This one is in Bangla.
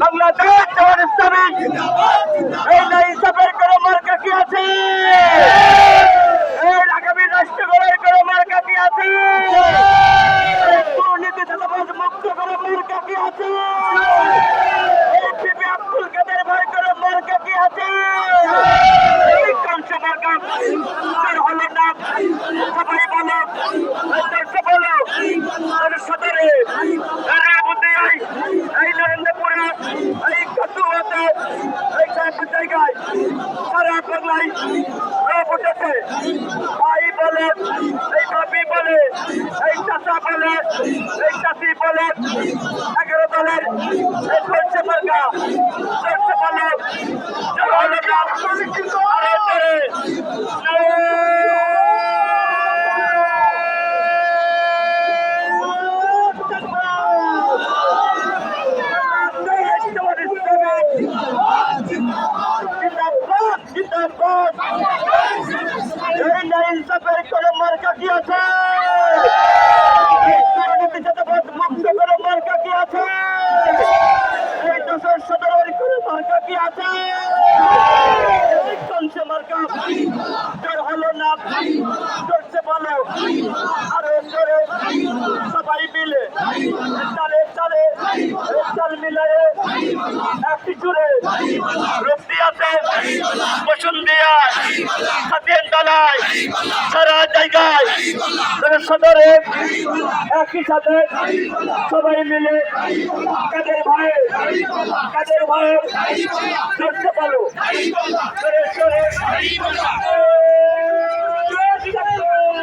বাংলাদেশ জোয়ার ইসলামিক এই না ইসলামের কোনো মার্কা কি আছে? এই আগামী রাষ্ট্র গড়ের কোনো মার্কা কি আছে? দুর্নীতি চালাবাজ মুক্ত কোনো মার্কা কি আছে? এই পিপি আব্দুল কাদের ভাই কোনো মার্কা কি আছে? এই কংস মার্কা হলো না। সবাই বলো বলো। সদরে এই নরেন্দ্রপুরে এই কতুয়াতে এই সব জায়গায় সারা বাংলায় লোক উঠেছে ভাই বলে এই বাপি বলে এই চাষা বলে এই চাষি বলে এগারো দলের এই সরষে মার্কা সরষে বলে জয় হলো না আরে সাপের করে মার্কা কি আছে মুক্ত করে মার্কা কি আছে এই মিলে চালে চাল মিলায়ে একটি জুড়ে রক্তি আছে বসুন্ধিয়া সারা জায়গায় সদরে একই সাথে সবাই মিলে কাদের ভাইয়ের কাদের ভাইয়ের ধরতে পারো?